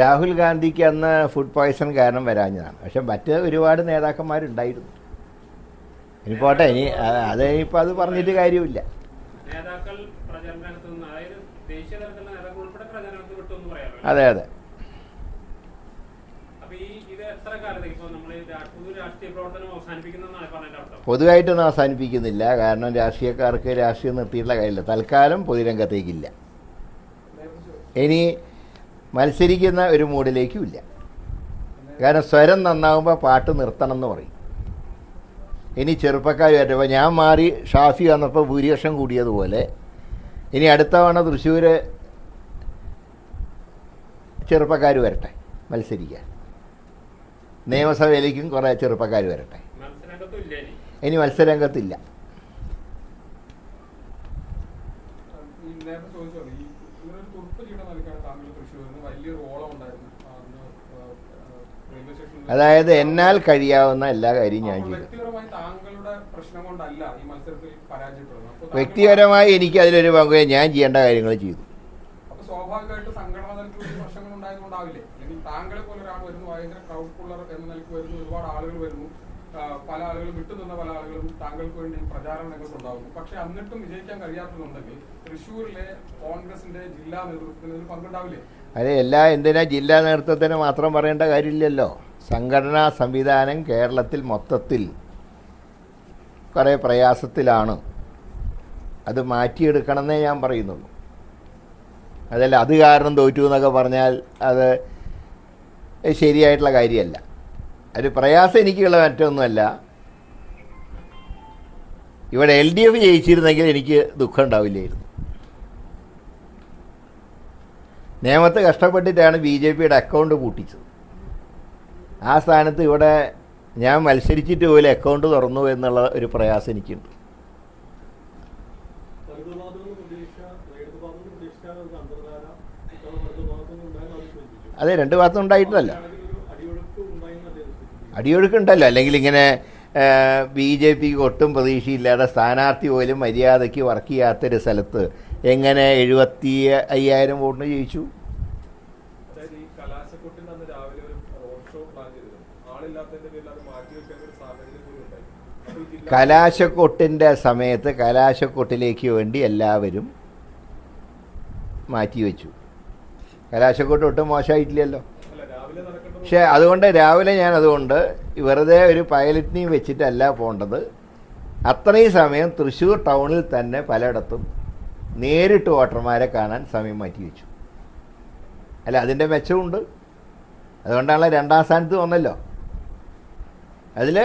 രാഹുൽ ഗാന്ധിക്ക് അന്ന് food poison കാരണം വരാഞ്ഞതാണ്. പക്ഷെ മറ്റ് ഒരുപാട് നേതാക്കന്മാരുണ്ടായിരുന്നു ഇനി പോട്ടെ ഇനി അത് ഇനിയിപ്പോൾ അത് പറഞ്ഞിട്ട് കാര്യമില്ല. അതെ അതെ. പൊതുവായിട്ടൊന്നും അവസാനിപ്പിക്കുന്നില്ല. കാരണം രാഷ്ട്രീയക്കാർക്ക് രാഷ്ട്രീയം നിർത്തിയിട്ടുള്ള കാര്യമില്ല. തൽക്കാലം പൊതുരംഗത്തേക്കില്ല. ഇനി മത്സരിക്കുന്ന ഒരു മൂഡിലേക്കും ഇല്ല. കാരണം സ്വരം നന്നാവുമ്പോൾ പാട്ട് നിർത്തണം എന്ന് പറയും. ഇനി ചെറുപ്പക്കാരുമായിട്ട് ഇപ്പോൾ ഞാൻ മാറി ഷാഫി വന്നപ്പോൾ ഭൂരിപക്ഷം കൂടിയതുപോലെ ഇനി അടുത്ത തവണ തൃശ്ശൂർ ചെറുപ്പക്കാർ വരട്ടെ മത്സരിക്കാൻ. നിയമസഭയിലേക്കും കുറേ ചെറുപ്പക്കാർ വരട്ടെ. ഇനി മത്സരരംഗത്തില്ല. തുറുപ്പ് താങ്കൾ തൃശ്ശൂരിന് വലിയൊരു ഓളം ഉണ്ടായിരുന്നു. അതായത് എന്നാൽ കഴിയാവുന്ന എല്ലാ കാര്യവും ഞാൻ ചെയ്തു. വ്യക്തിപരമായി എനിക്ക് അതിലൊരു പങ്കു ഞാൻ ചെയ്യേണ്ട കാര്യങ്ങൾ ചെയ്തു. പോലെ ആളുകളും വിട്ടുനിന്ന പല ആളുകളും താങ്കൾക്ക് വേണ്ടി പ്രചാരണം രംഗത്ത് ഉണ്ടാകുന്നു പക്ഷെ എന്നിട്ടും വിജയിക്കാൻ കഴിയാത്തതുണ്ടെങ്കിൽ തൃശ്ശൂരിലെ കോൺഗ്രസിന്റെ ജില്ലാ നേതൃത്വത്തിന് പങ്കുണ്ടാവില്ലേ? അതെ എല്ലാ എന്തിനാ ജില്ലാ നേതൃത്വത്തിന് മാത്രം പറയേണ്ട കാര്യമില്ലല്ലോ. സംഘടനാ സംവിധാനം കേരളത്തിൽ മൊത്തത്തിൽ കുറേ പ്രയാസത്തിലാണ്. അത് മാറ്റിയെടുക്കണമെന്നേ ഞാൻ പറയുന്നുള്ളൂ. അതല്ല അത് കാരണം തോറ്റു എന്നൊക്കെ പറഞ്ഞാൽ അത് ശരിയായിട്ടുള്ള കാര്യമല്ല. ഒരു പ്രയാസം എനിക്കുള്ള മറ്റൊന്നുമല്ല. ഇവിടെ എൽ ഡി എഫ് ജയിച്ചിരുന്നെങ്കിൽ എനിക്ക് ദുഃഖം ഉണ്ടാവില്ലായിരുന്നു. നിയമത്തെ കഷ്ടപ്പെട്ടിട്ടാണ് ബി ജെ പിയുടെ അക്കൗണ്ട് പൂട്ടിച്ചത്. ആ സ്ഥാനത്ത് ഇവിടെ ഞാൻ മത്സരിച്ചിട്ട് പോലും അക്കൗണ്ട് തുറന്നു എന്നുള്ള ഒരു പ്രയാസം എനിക്കുണ്ട്. അതെ രണ്ട് ഭാഗത്തും ഉണ്ടായിട്ടല്ല അടിയൊഴുക്കുണ്ടല്ലോ. അല്ലെങ്കിൽ ഇങ്ങനെ ബി ജെ പിക്ക് ഒട്ടും പ്രതീക്ഷയില്ലാതെ സ്ഥാനാർത്ഥി പോലും മര്യാദയ്ക്ക് വർക്ക് ചെയ്യാത്തൊരു സ്ഥലത്ത് എങ്ങനെ എഴുപത്തി അയ്യായിരം വോട്ടിന് ജയിച്ചു? കലാശക്കൊട്ടിന്റെ സമയത്ത് കലാശക്കൊട്ടിലേക്ക് വേണ്ടി എല്ലാവരും മാറ്റിവെച്ചു കലാശക്കൊട്ട് ഒട്ടും മോശമായിട്ടില്ലല്ലോ. പക്ഷേ അതുകൊണ്ട് രാവിലെ ഞാൻ അതുകൊണ്ട് വെറുതെ ഒരു പൈലറ്റിനെയും വെച്ചിട്ടല്ല പോകേണ്ടത് അത്രയും സമയം തൃശ്ശൂർ ടൗണിൽ തന്നെ പലയിടത്തും നേരിട്ട് വോട്ടർമാരെ കാണാൻ സമയം മാറ്റി വെച്ചു. അല്ല അതിന്റെ മെച്ചമുണ്ട് അതുകൊണ്ടാണല്ലോ രണ്ടാം സ്ഥാനത്ത് വന്നല്ലോ. അതിൽ